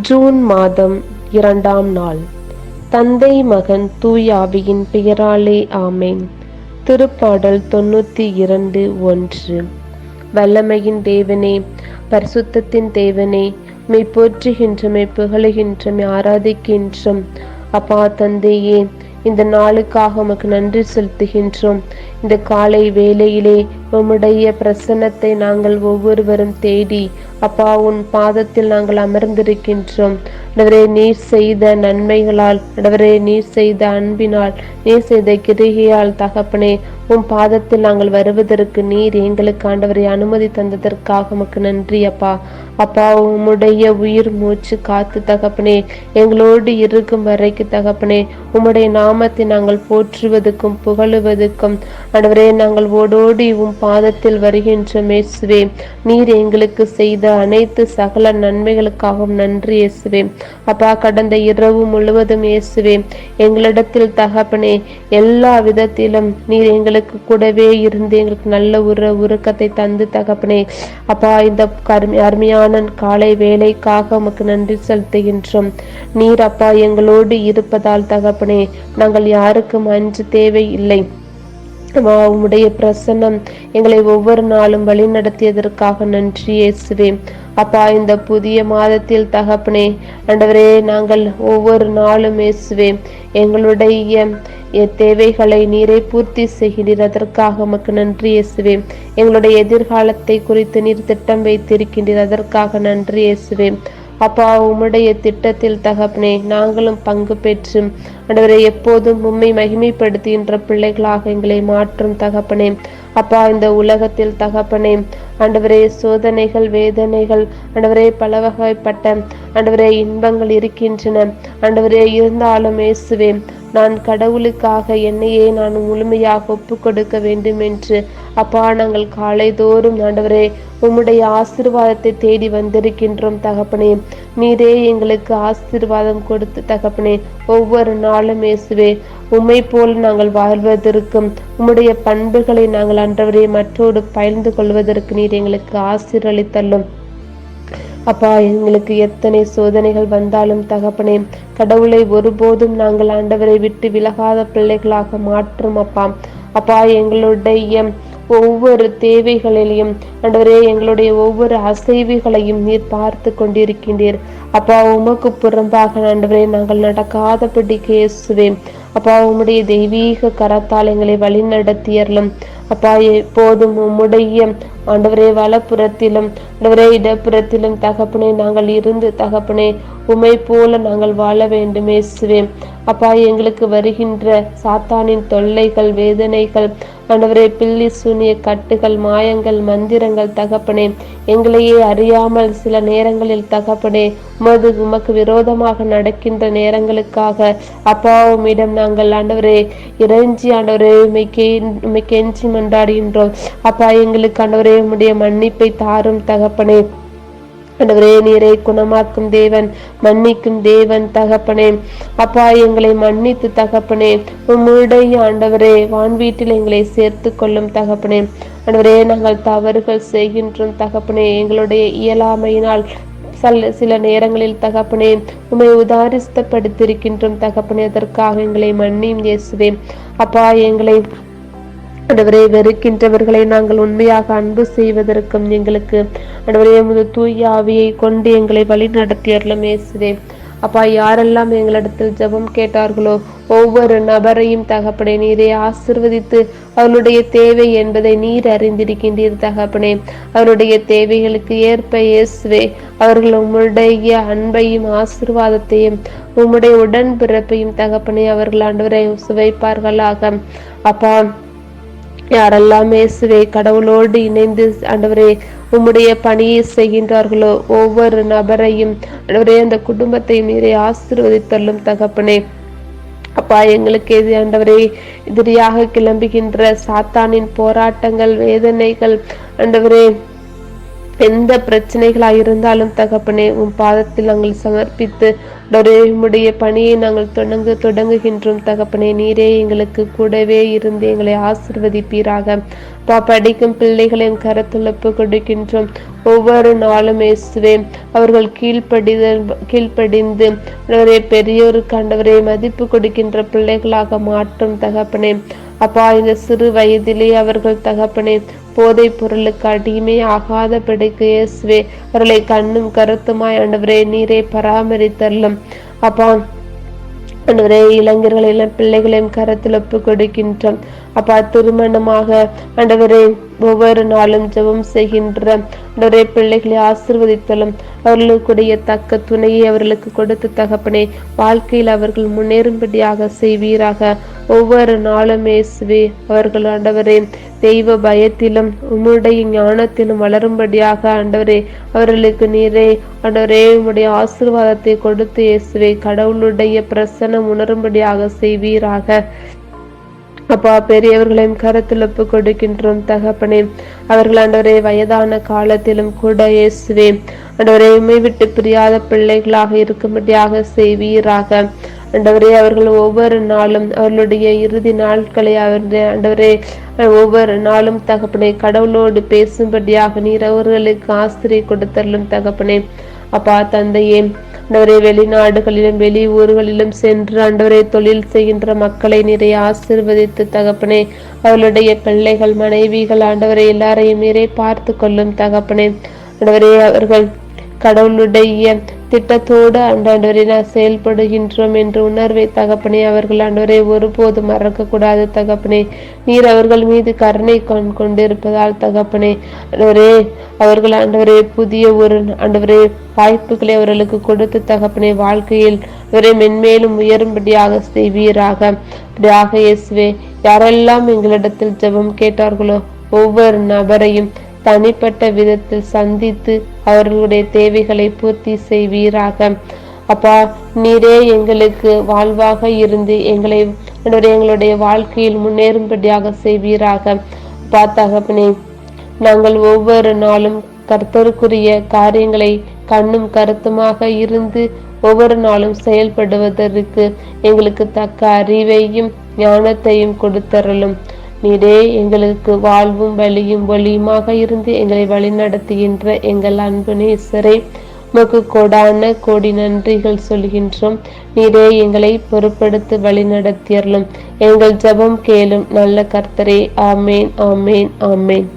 June மாதம் இரண்டாம் நாள். தந்தை மகன் தூயாவியின் பெயராலே ஆமேன். திருப்பாடல் தொண்ணூத்தி இரண்டு ஒன்று. வல்லமையின் தேவனே பரிசுத்தத்தின் தேவனே மெய் போற்றுகின்றமை புகழுகின்றமை ஆராதிக்கின்றோம். அப்பா தந்தையே இந்த நாளுக்காக உமக்கு நன்றி செலுத்துகின்றோம். இந்த காலை வேளையிலே உம்முடைய பிரசன்னத்தை நாங்கள் ஒவ்வொருவரும் தேடி அப்பா உன் பாதத்தில் நாங்கள் அமர்ந்திருக்கின்றோம். ஆண்டவரே நீர் செய்த நன்மைகளால் ஆண்டவரே நீர் செய்த அன்பினால் நீர் செய்த கிரிகையால் தகப்பனே உம் பாதத்தில் நாங்கள் வருவதற்கு நீர் எங்களுக்கு ஆண்டவரை அனுமதி தந்ததற்காக உமக்கு நன்றி அப்பா. அப்பா உம்முடைய உயிர் மூச்சு காத்து தகப்பனே எங்களோடு இருக்கும் வரைக்கு தகப்பனே உம்முடைய நாமத்தை நாங்கள் போற்றுவதற்கும் புகழுவதற்கும் ஆண்டவரே நாங்கள் ஓடோடி உம் பாதத்தில் வருகின்ற மேசுவே நீர் எங்களுக்கு செய்த அனைத்து சகல நன்மைகளுக்காகவும் நன்றி இயேசுவே. அப்பா கடந்த இரவு முழுவதும் இயேசுவே எங்களிடத்தில் தகப்பனே எல்லா விதத்திலும் நீர் எங்களுக்கு எங்களுக்கு கூடவே இருந்து எங்களுக்கு நல்ல ஒரு உருக்கத்தை தந்து தகப்பனே. அப்பா இந்த கருமி அருமையான காலை வேலைக்காக உமக்கு நன்றி செலுத்துகின்றோம். நீர் அப்பா எங்களோடு இருப்பதால் தகப்பனே நாங்கள் யாருக்கும் அஞ்சு தேவை இல்லை. உம்முடைய பிரசன்னம் எங்களை ஒவ்வொரு நாளும் வழி நடத்தியதற்காக நன்றி இயேசுவே. அப்பா இந்த புதிய மாதத்தில் தகப்பனே ஆண்டவரே நாங்கள் ஒவ்வொரு நாளும் இயேசுவே. எங்களுடைய என் தேவைகளை நீரை பூர்த்தி செய்கிறீர் அதற்காக உமக்கு நன்றி இயேசுவே. எங்களுடைய எதிர்காலத்தை குறித்து நீர் திட்டம் வைத்திருக்கின்றீர் அதற்காக நன்றி இயேசுவே. அப்பா உம்முடைய திட்டத்தில் தகப்பனே நாங்களும் பங்கு பெற்று ஆண்டவரை எப்போதும் உம்மை மகிமைப்படுத்துகின்ற பிள்ளைகளாக எங்களை மாற்றும் தகப்பனே. அப்பா இந்த உலகத்தில் தகப்பனே ஆண்டவரே சோதனைகள் வேதனைகள் ஆண்டவரே பல வகைப்பட்ட ஆண்டவரே இன்பங்கள் இருக்கின்றன. ஆண்டவரே இருந்தாலும் இயேசுவே நான் கடவுளுக்காக என்னையே நான் முழுமையாக ஒப்பு கொடுக்க வேண்டும் என்று அப்பா நாங்கள் காலை தோறும் ஆண்டவரே உம்முடைய ஆசிர்வாதத்தை தேடி வந்திருக்கின்றோம் தகப்பனே. நீரே எங்களுக்கு ஆசீர்வாதம் கொடுத்து தகப்பனே ஒவ்வொரு நாளும் இயேசுவே உம்மை போல் நாங்கள் வாழ்வதற்கும் உம்முடைய பண்புகளை நாங்கள் அன்றவரே மற்றோடு பகிர்ந்து கொள்வதற்கு நீர் எங்களுக்கு ஆசீர்வளித்தள்ளும் அப்பா எங்களுக்கு எத்தனை சோதனைகள் வந்தாலும் தகப்பனே கடவுளை ஒருபோதும் நாங்கள் ஆண்டவரை விட்டு விலகாத பிள்ளைகளாக மாற்றும் அப்பா. அப்பா எங்களுடைய ஒவ்வொரு தேவைகளிலையும் ஆண்டவரே எங்களுடைய ஒவ்வொரு அசைவுகளையும் நீர் பார்த்து கொண்டிருக்கின்றீர். அப்பா உமக்கு புறம்பாக ஆண்டவரே நாங்கள் நடக்காதபடி கேசுவேன் அப்பா உம்முடைய தெய்வீக கரத்தால் எங்களை வழி அப்பா எப்போதும் உம்முடைய ஆண்டவரே வலப்புறத்திலும் ஆண்டவரே இடப்புறத்திலும் தகப்பனே நாங்கள் இருந்து தகப்பனே உமை போல நாங்கள் வாழ வேண்டுமே சுவே அப்பா எங்களுக்கு வருகின்ற சாத்தானின் தொல்லைகள் வேதனைகள் ஆண்டவரே பில்லி சூனிய கட்டுகள் மாயங்கள் மந்திரங்கள் தகப்பனே எங்களையே அறியாமல் சில நேரங்களில் தகப்பனே உமது உமக்கு விரோதமாக நடக்கின்ற நேரங்களுக்காக அப்பாவும் இடம் நாங்கள் ஆண்டவரே இறைஞ்சி ஆண்டவரே உமை கே- உம்மை கெஞ்சி மன்றாடுகின்றோம் அப்பா எங்களுக்கு ஆண்டவரே உம்முடைய மன்னிப்பை தாரும் தகப்பனே. ஆண்டவரே நீரை குணமாக்கும் தேவன் மன்னிக்கும் தேவன் தகப்பனே. அப்பா எங்களை மன்னித்து தகப்பனே. உம்முடைய ஆண்டவரே வான்வீட்டில் எங்களை சேர்த்து கொள்ளும் தகப்பனே. ஆண்டவரே நாங்கள் தவறுகள் செய்கின்றோம் தகப்பனே. எங்களுடைய இயலாமையினால் சில சில நேரங்களில் தகப்பனே உமை உதாரிஸ்தப்படுத்திருக்கின்றோம் தகப்பனே. அதற்காக எங்களை மன்னியும் இயேசுவே. அப்பா எங்களை ஆண்டவரே வெறுக்கின்றவர்களை நாங்கள் உண்மையாக அன்பு செய்வதற்கும் எங்களுக்கு ஆண்டவரே முதல் தூய ஆவியை கொண்டு எங்களை வழி நடத்தியறலும் இயேசுவே. அப்பா யாரெல்லாம் எங்களிடத்தில் ஜெபம் கேட்டார்களோ ஒவ்வொரு நபரையும் தகப்பனே நீரே ஆசிர்வதித்து அவருடைய தேவை என்பதை நீர் அறிந்திருக்கின்றீர் தகப்பனே. அவருடைய தேவைகளுக்கு ஏற்ப இயேசுவே அவர்கள் உம்முடைய அன்பையும் ஆசிர்வாதத்தையும் உம்முடைய உடன்பிறப்பையும் தகப்பனே அவர்கள் ஆண்டவரை சுவைப்பார்களாக அப்பா யாரெல்லாம் இயேசுவே கடவுளோடு இணைந்து ஆண்டவரே உம்முடைய பணியை செய்கின்றார்களோ ஒவ்வொரு நபரையும் ஆண்டவரே அந்த குடும்பத்தை மீறி ஆசிர்வதித்தள்ளும் தகப்பனே. அப்பா எங்களுக்கு எது ஆண்டவரே எதிரியாக கிளம்புகின்ற சாத்தானின் போராட்டங்கள் வேதனைகள் ஆண்டவரே எந்த பிரச்சனைகளாக இருந்தாலும் தகப்பனே உன் பாதத்தில் நாங்கள் சமர்ப்பித்து உம்முடைய பணியை நாங்கள் தொடங்க தொடங்குகின்றோம். தகப்பனே நீரே எங்களுக்கு கூடவே இருந்து எங்களை ஆசிர்வதிப்பீராக. பா படிக்கும் பிள்ளைகளின் கரத்துழப்பு கொடுக்கின்றோம். ஒவ்வொரு நாளும் இயேசுவே அவர்கள் கீழ்ப்படித கீழ்ப்படிந்து பெரியோருக்கு ஆண்டவரே மதிப்பு கொடுக்கின்ற பிள்ளைகளாக மாற்றும் தகப்பனே. அப்பா இந்த சிறு வயதிலே அவர்கள் தகப்பனே போதைப் பொருளுக்கு அடிமை ஆகாத பிடிக்கு இயேசுவே அவர்களை கண்ணும் கருத்துமாய் ஆண்டவரே நீரை பராமரித்தரலும். அப்பா ஆண்டவரே இளைஞர்களையும் பிள்ளைகளையும் கரத்தில் ஒப்பு கொடுக்கின்றோம். அப்பா திருமணமாக ஆண்டவரே ஒவ்வொரு நாளும் ஜெபம் செய்கின்ற ஆண்டவரே பிள்ளைகளை ஆசிர்வதித்தலும் அவர்களுக்குடைய தக்க துணையை அவர்களுக்கு கொடுத்து தகப்பனே வாழ்க்கையில் அவர்கள் முன்னேறும்படியாக செய்வீராக. ஒவ்வொரு நாளும் இயேசுவே அவர்கள் ஆண்டவரே தெய்வ பயத்திலும் உம்முடைய ஞானத்திலும் வளரும்படியாக ஆண்டவரே அவர்களுக்கு நீரே ஆண்டவரே உம்முடைய ஆசீர்வாதத்தை கொடுத்து இயேசுவே கடவுளுடைய பிரசனம் உணரும்படியாக செய்வீராக. அப்பா பெரியவர்களையும் கருத்தில் ஒப்பு கொடுக்கின்றோம் தகப்பனே. அவர்கள் ஆண்டவரே வயதான காலத்திலும் கூட இயேசுவே ஆண்டவரே உண்மை விட்டு பிரியாத பிள்ளைகளாக இருக்கும்படியாக செய்வீராக. ஆண்டவரே அவர்கள் ஒவ்வொரு நாளும் அவர்களுடைய இறுதி நாட்களை அவருடைய ஆண்டவரே ஒவ்வொரு நாளும் தகப்பனே கடவுளோடு பேசும்படியாக நீர் அவர்களுக்கு ஆசிரியை கொடுத்தரலும் தகப்பனே. அப்பா தந்தையே ஆண்டவரே வெளிநாடுகளிலும் வெளி ஊர்களிலும் சென்று ஆண்டவரை தொழில் செய்கின்ற மக்களை நிறைய ஆசிர்வதித்து தகப்பனே. அவளுடைய பிள்ளைகள் மனைவிகள் ஆண்டவரை எல்லாரையும் நிறைய பார்த்து கொள்ளும் தகப்பனே. ஆண்டவரே அவர்கள் கடவுளுடைய திட்டத்தோடு ஆண்டவரை நான் செயல்படுகின்றோம் என்ற உணர்வை. தகப்பனே அவர்கள் ஆண்டவரை ஒருபோதும் மறக்கக்கூடாது தகப்பனே. நீர் அவர்கள் மீது கருணை கொண் கொண்டிருப்பதால் தகப்பனே. ஆண்டவரே அவர்கள் ஆண்டவரே புதிய ஒரு ஆண்டவரே வாய்ப்புகளை அவர்களுக்கு கொடுத்து தகப்பனே வாழ்க்கையில் அவரை மென்மேலும் உயரும்படியாக செய்வீராக. அப்படியாக இயேசுவே யாரெல்லாம் எங்களிடத்தில் ஜெபம் கேட்டார்களோ ஒவ்வொரு நபரையும் தனிப்பட்ட விதத்தில் சந்தித்து அவர்களுடைய தேவைகளை பூர்த்தி செய்வீராக. அப்பா நீரே எங்களுக்கு வாழ்வாக இருந்து எங்களை எங்களுடைய வாழ்க்கையில் முன்னேறும்படியாக செய்வீராக. அப்பா தகப்பனே நாங்கள் ஒவ்வொரு நாளும் கர்த்தருக்குரிய காரியங்களை கண்ணும் கருத்துமாக இருந்து ஒவ்வொரு நாளும் செயல்படுவதற்கு எங்களுக்கு தக்க அறிவையும் ஞானத்தையும் கொடுத்தரலும் நீரே எங்களுக்கு வாழ்வும் வழியும் ஒளியுமாக இருந்து எங்களை வழிநடத்துகின்ற எங்கள் அன்பு நேசரே உமக்கு கோடான கோடி நன்றிகள் சொல்கின்றோம். நீரே எங்களை பொறுப்படுத்தி வழிநடத்தியறலும் எங்கள் ஜெபம் கேளும் நல்ல கர்த்தரே ஆமேன் ஆமேன் ஆமேன்.